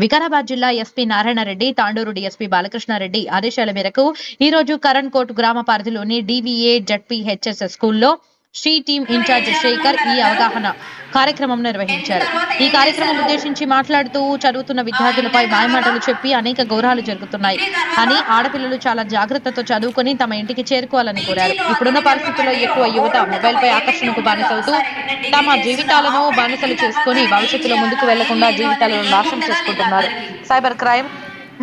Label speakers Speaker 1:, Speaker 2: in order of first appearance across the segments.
Speaker 1: వికారాబాద్ జిల్లా SP Narayanareddy Tandur DSP Balakrishnareddy ఆదేశాల మేరకు ఈ రోజు కరణ్ కోట్ గ్రామ పరిధిలోని డివిఏ జడ్పీహెచ్ఎస్ స్కూల్లో శ్రీ టీం ఇన్ఛార్జ్ శేఖర్ ఈ అవగాహన కార్యక్రమం నిర్వహించారు. ఈ కార్యక్రమం ఉద్దేశించి మాట్లాడుతూ చదువుతున్న విద్యార్థులపై మాయమాటలు చెప్పి అనేక ఘోరాలు జరుగుతున్నాయి. అని ఆడపిల్లలు చాలా జాగ్రత్తతో చదువుకొని తమ ఇంటికి చేరుకోవాలని కోరారు. ఇప్పుడున్న పరిస్థితుల్లో ఎక్కువ యువత మొబైల్ పై ఆకర్షణకు బానిసవుతూ తమ జీవితాలను బానిసలు చేసుకొని భవిష్యత్తులో ముందుకు వెళ్ళకుండా జీవితాలను నాశనం చేసుకుంటున్నారు. సైబర్ క్రైమ్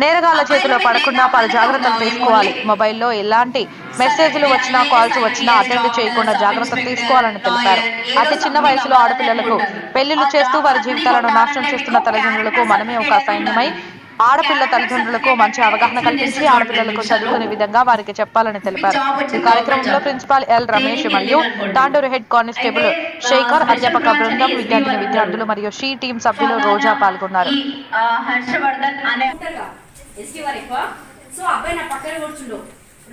Speaker 1: నేరగాళ్ళ చేతిలో పడకుండా పలు జాగ్రత్తలు తీసుకోవాలి. మొబైల్లో ఎలాంటి మెసేజ్లు వచ్చినా కాల్స్ వచ్చినా అటెండ్ చేయకుండా జాగ్రత్తలు తీసుకోవాలని తెలిపారు. అతి చిన్న వయసులో ఆడపిల్లలకు పెళ్ళిళ్ళు చేస్తూ వారి జీవితాలను నాశనం చేస్తున్న తల్లిదండ్రులకు మనమే ఒక సైన్యమై ఆడపిల్ల తల్లిదండ్రులకు మంచి అవగాహన కల్పించి ఆడపిల్లలకు చదువుకునే విధంగా వారికి చెప్పాలని తెలిపారు. ఈ కార్యక్రమంలో ప్రిన్సిపాల్ ఎల్ రమేష్ మరియు తాండూరు హెడ్ కానిస్టేబుల్ శేఖర్ అధ్యాపక బృందం విద్యార్థిని విద్యార్థులు మరియు షీ టీం సభ్యులు రోజా పాల్గొన్నారు.
Speaker 2: ఎస్టీ వారు ఎక్కువ. సో అబ్బాయి నా పక్కన కూర్చుండు.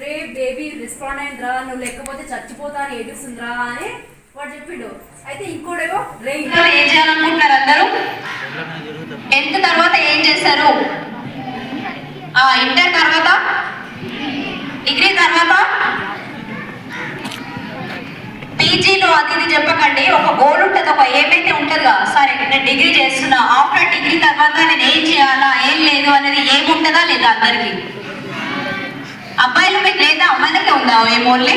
Speaker 2: రే బేబీ రెస్పాండ్ అయిందిరా నువ్వు లేకపోతే చచ్చిపోతా అని ఏడుస్తుందిరా అని వాడు చెప్పిండు. అయితే ఇంకోడేమో రే
Speaker 3: ఇంట్లో ఏం చేయాలనుకుంటున్నారు అందరూ? టెన్త్ తర్వాత ఏం చేశారు? ఇంటర్ తర్వాత? డిగ్రీ తర్వాత? పీజీలో అది ఇది చెప్పకండి. ఒక గోల్ ఉంటుంది ఒక ఏమైతే ఉంటుందిగా సరే నేను డిగ్రీ చేస్తున్నా. ఆఫ్టర్ డిగ్రీ తర్వాత నేను ఏం చేయాలా ఏం లేదు అనేది ఏముంటుందా లేదా అందరికి? అబ్బాయిలు మీకు లేదా? అమ్మాయిలకే ఉందా ఏమోన్లీ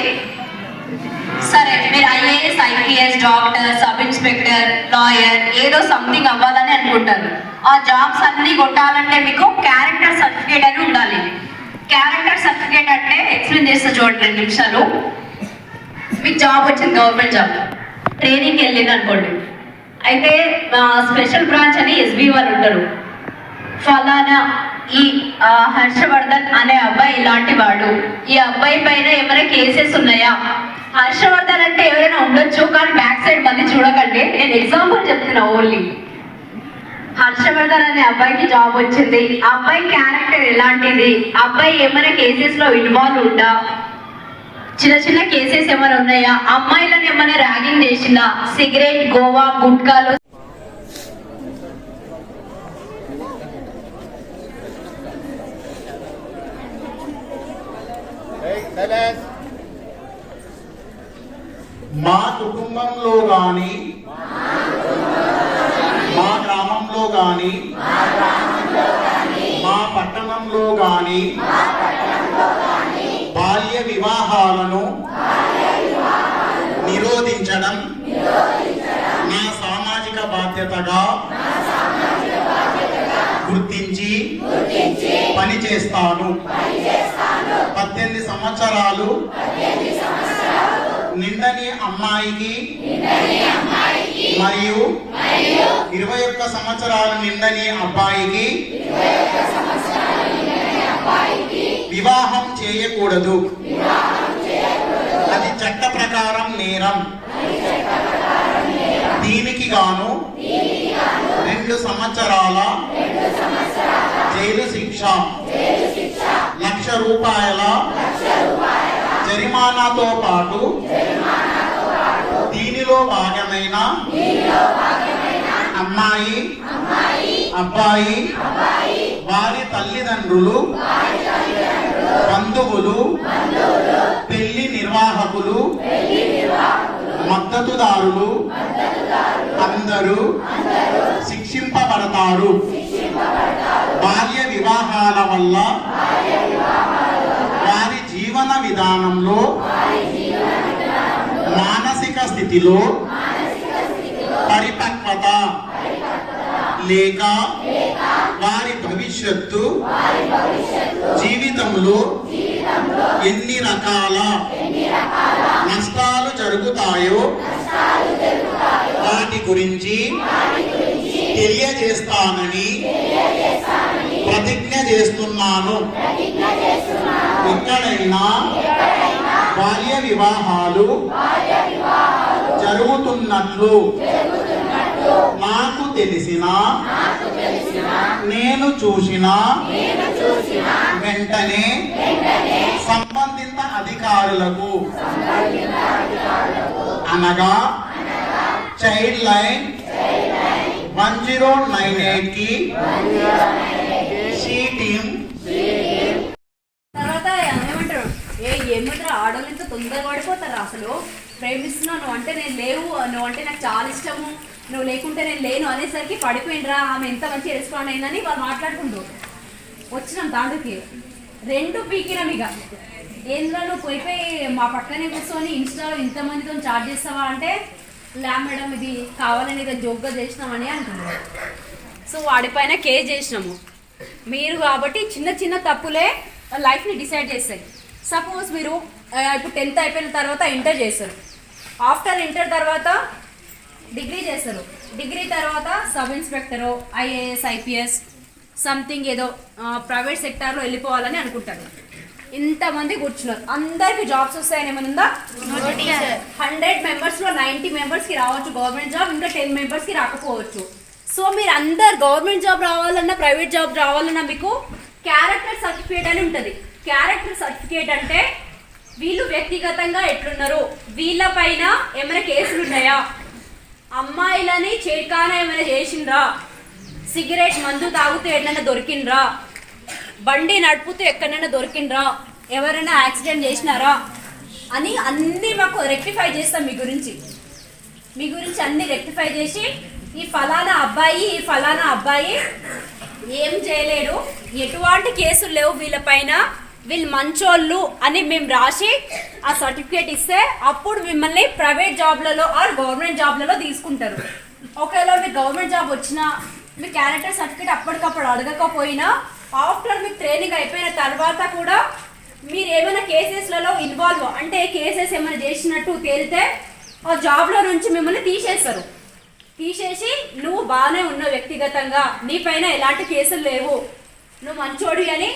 Speaker 3: సరే మీరు IAS IPS doctor sub inspector lawyer ఏదో సంథింగ్ అవ్వాలని అనుకుంటారు. ఆ జాబ్స్ అన్ని కొట్టాలంటే మీకు క్యారెక్టర్ సర్టిఫికేట్ అని ఉండాలి. క్యారెక్టర్ సర్టిఫికేట్ అంటే ఎక్స్ప్లెయిన్ చేస్తా చూడండి రెండు నిమిషాలు. మీకు జాబ్ వచ్చింది గవర్నమెంట్ జాబ్ ట్రైనింగ్కి వెళ్ళింది అనుకోండి. అయితే స్పెషల్ బ్రాంచ్ అని ఎస్బీ వాళ్ళు ఉంటారు. ఫలానా ఈ హర్షవర్ధన్ అనే అబ్బాయి ఇలాంటి వాడు. ఈ అబ్బాయి పైన ఏమైనా కేసెస్ ఉన్నాయా? హర్షవర్ధన్ అంటే ఎవరైనా ఉండొచ్చు కానీ బ్యాక్ సైడ్ మళ్ళీ చూడకండి. నేను ఎగ్జాంపుల్ చెప్తున్నా ఓన్లీ హర్షవర్ధన్ అనే అబ్బాయికి జాబ్ వచ్చింది. అబ్బాయి క్యారెక్టర్ ఎలాంటిది? అబ్బాయి ఏమైనా కేసెస్లో ఇన్వాల్వ్ ఉందా? చిన్న చిన్న కేసెస్ ఏమైనా ఉన్నాయా? అమ్మాయిలను ఏమైనా ర్యాగింగ్ చేసిందా? సిగరెట్ గోవా గుట్కాలు.
Speaker 4: మా కుటుంబంలో గాని మా గ్రామంలో గాని మా పట్టణంలో గాని బాల్య వివాహాలను నిరోధించడం. నా సామాజిక బాధ్యతగా గుర్తించి పనిచేస్తాను. పద్దెనిమిది సంవత్సరాలు నిండని అమ్మాయికి మరియు ఇరవై ఒక్క సంవత్సరాలు నిండని అబ్బాయికి వివాహం చేయకూడదు. అది చట్ట ప్రకారం నేరం. దీనికి గాను రెండు సంవత్సరాల జైలు శిక్ష. లక్ష రూపాయల జరిమానాతో పాటు దీనిలో భాగమైన అమ్మాయి అబ్బాయి వారి తల్లిదండ్రులు బంధువులు పెళ్ళి నిర్వాహకులు మద్దతుదారులు అందరూ శిక్షింపబడతారు. బాల్య వివాహాల వల్ల వారి జీవన విధానంలో మానసిక స్థితిలో పరిపక్వత లేక వారి భవిష్యత్తు జీవితంలో ఎన్ని రకాల నష్టాలు జరుగుతాయో వాటి గురించి తెలియజేస్తానని ప్రతిజ్ఞ చేస్తున్నాను. ఎక్కడైనా బాల్య వివాహాలు జరుగుతున్నట్లు నాకు తెలిసిన నేను చూసిన వెంటనే సంబంధిత అధికారులకు అనగా child line one zero nine ఎయిట్కి సి టీమ్
Speaker 3: తర్వాత ఏమంటారు? ఏ ఏమంటారు? ఆడవాళ్ళు ఇంత తొందరగా పడిపోతారు అసలు? ప్రేమిస్తున్నావు నువ్వు అంటే నేను లేవు నువ్వు అంటే నాకు చాలా ఇష్టము నువ్వు లేకుంటే నేను లేను అనేసరికి పడిపోయినరా? ఆమె ఎంత మంచి రెస్పాండ్ అయిందని వాళ్ళు మాట్లాడుకుంటూ. వచ్చినాం తాండుకి. రెండు పీకినాం ఇక ఏంద్రా నువ్వు పోయి పోయి మా పక్కనే కూర్చొని ఇన్స్టాలో ఇంతమందితో చార్జ్ చేస్తావా అంటే లే మేడం ఇది కావాలని ఇది జోక్గా చేసినామని అంటున్నారు. సో వాడిపైన కేర్ చేసినాము. మీరు కాబట్టి చిన్న చిన్న తప్పులే లైఫ్ని డిసైడ్ చేస్తాయి. సపోజ్ మీరు ఇప్పుడు టెన్త్ అయిపోయిన తర్వాత ఇంటర్ చేస్తారు. ఆఫ్టర్ ఇంటర్ తర్వాత డిగ్రీ చేస్తారు. డిగ్రీ తర్వాత sub inspector IAS IPS something ఏదో ప్రైవేట్ సెక్టార్లో వెళ్ళిపోవాలని అనుకుంటారు. ఇంతమంది కూర్చున్నారు. అందరికి జాబ్స్ వస్తాయని ఏమైనా ఉందా? హండ్రెడ్ మెంబర్స్లో నైన్టీ మెంబర్స్కి రావచ్చు గవర్నమెంట్ జాబ్ ఇంకా టెన్ మెంబర్స్కి రాకపోవచ్చు. సో మీరు అందరు గవర్నమెంట్ జాబ్ రావాలన్నా ప్రైవేట్ జాబ్ రావాలన్నా మీకు క్యారెక్టర్ సర్టిఫికేట్ అని ఉంటుంది. క్యారెక్టర్ సర్టిఫికేట్ అంటే వీళ్ళు వ్యక్తిగతంగా ఎట్లున్నారు? వీళ్ళ పైన ఏమైనా కేసులు ఉన్నాయా అమ్మాయిలని చేకాన ఏమైనా చేసిండ్రా? సిగరెట్ మందు తాగుతూ ఎక్కడైనా దొరికిండ్రా? బండి నడుపుతూ ఎక్కడైనా దొరికిండ్రా? ఎవరైనా యాక్సిడెంట్ చేసినారా? అని అన్నీ మాకు రెక్టిఫై చేస్తాం మీ గురించి. మీ గురించి అన్ని రెక్టిఫై చేసి ఈ ఫలానా అబ్బాయి ఈ ఫలానా అబ్బాయి ఏం చేయలేడు. ఎటువంటి కేసులు లేవు వీళ్ళపైన వీళ్ళు మంచోళ్ళు అని మేము రాసి ఆ సర్టిఫికేట్ ఇస్తే అప్పుడు మిమ్మల్ని ప్రైవేట్ జాబ్లలో ఆర్ గవర్నమెంట్ జాబ్లలో తీసుకుంటారు. ఒకవేళ మీకు గవర్నమెంట్ జాబ్ వచ్చినా మీ క్యారెక్టర్ సర్టిఫికేట్ అప్పటికప్పుడు అడగకపోయినా ఆఫ్టర్ మీకు ట్రైనింగ్ అయిపోయిన తర్వాత కూడా మీరు ఏమైనా కేసెస్లలో ఇన్వాల్వ్ అంటే కేసెస్ ఏమైనా చేసినట్టు తేలితే ఆ జాబ్లో నుంచి మిమ్మల్ని తీసేస్తారు. తీసేసి నువ్వు బాగానే ఉన్నావు వ్యక్తిగతంగా నీ పైన ఎలాంటి కేసులు లేవు. నువ్వు మంచోడి అని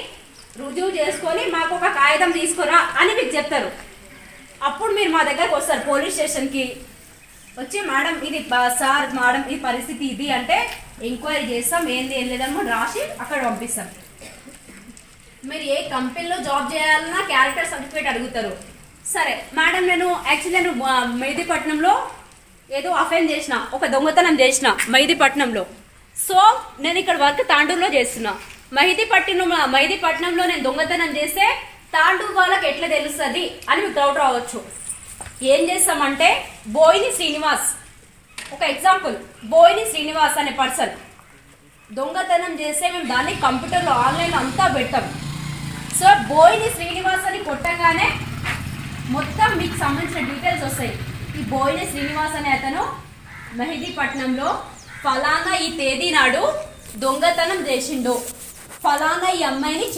Speaker 3: రుజువు చేసుకొని మాకు ఒక కాగితం తీసుకురా అని మీకు చెప్తారు. అప్పుడు మీరు మా దగ్గరకు వస్తారు పోలీస్ స్టేషన్కి. వచ్చి మేడం ఇది సార్ మేడం ఈ పరిస్థితి ఇది అంటే ఎంక్వైరీ చేస్తాం ఏంది ఏం లేదని కూడా రాసి అక్కడ పంపిస్తాం. మీరు ఏ కంపెనీలో జాబ్ చేయాలన్నా క్యారెక్టర్ సర్టిఫికేట్ అడుగుతారు. సరే మేడం నేను యాక్చువల్లీ నేను మెహదీపట్నంలో ఏదో అఫెన్ చేసిన ఒక దొంగతనం చేసిన మెహదీపట్నంలో సో నేను ఇక్కడ వర్క్ తాండూరులో చేస్తున్నా. మెహదీపట్నం మెహదీపట్నంలో నేను దొంగతనం చేస్తే తాండూరు వాళ్ళకి ఎట్లా తెలుస్తుంది అని మీకు డౌట్ రావచ్చు. ఏం చేస్తామంటే బోయిని శ్రీనివాస్ ఒక ఎగ్జాంపుల్ బోయిని శ్రీనివాస్ అనే పర్సన్ దొంగతనం చేస్తే మేము దాన్ని కంప్యూటర్లో ఆన్లైన్లో అంతా పెడతాం సో బోయిని శ్రీనివాస్ అని కొట్టగానే మొత్తం మీకు సంబంధించిన డీటెయిల్స్ వస్తాయి. ఈ బోయిని శ్రీనివాస్ అనే అతను మెహదీపట్నంలో ఫలానా ఈ తేదీ నాడు దొంగతనం చేసిండు. ఫలానా ఈ అమ్మాయిని